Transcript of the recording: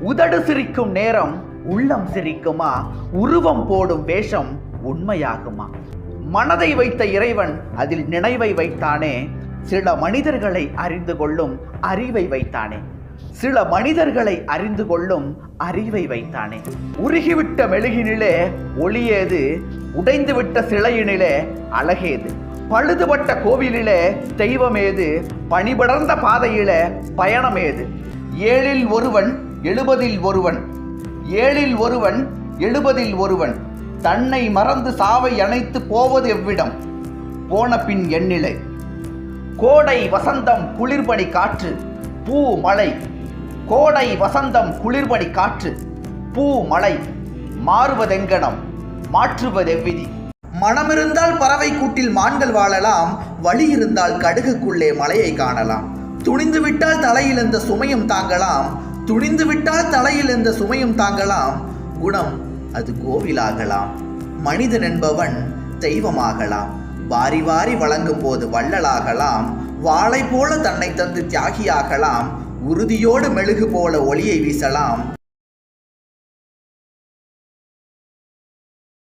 உதடு சிரிக்கும் நேரம் உள்ளம் சிரிக்குமா? உருவம் போடும் வேஷம் உண்மையாகுமா? மனதை வைத்த இறைவன் அதில் நினைவை வைத்தானே. சில மனிதர்களை அறிந்து கொள்ளும் அறிவை வைத்தானே. சில மனிதர்களை அறிந்து கொள்ளும் அறிவை வைத்தானே. உருகிவிட்ட மெழுகினிலே ஒளியேது உடைந்துவிட்ட சிலையினிலே அழகேது. பழுதுபட்ட கோவிலிலே தெய்வமேது பணிபடர்ந்த பாதையிலே பயணமேது. ஏழில் ஒருவன் எழுபதில் ஒருவன் ஏழில் ஒருவன் எழுபதில் ஒருவன் தன்னை மறந்து சாவை அணைத்து போவது எவ்விடம்? போன பின் எண்ணிலை. கோடை வசந்தம் குளிர்பனி காற்று பூ மழை. கோடை வசந்தம் குளிர்பனி காற்று பூ மழை. மாறுவதெங்கனம் மாற்றுவதெவ்விதி? மனமிருந்தால் பறவை கூட்டில் மான்கள் வாழலாம் வழி இருந்தால் கடுகுக்குள்ளே மலையை காணலாம். துணிந்து விட்டால் தலையில் இந்த சுமையும் தாங்கலாம் துணிந்து விட்டால் தலையில் இந்த சுமையும் தாங்கலாம். குணம் அது கோவிலாகலாம். மனிதன் என்பவன் தெய்வமாகலாம். வாரி வாரி வழங்கும் போது வள்ளலாகலாம். வாளை போல தன்னை தந்து தியாகியாகலாம். உறுதியோடு மெழுகு போல ஒளியை வீசலாம்.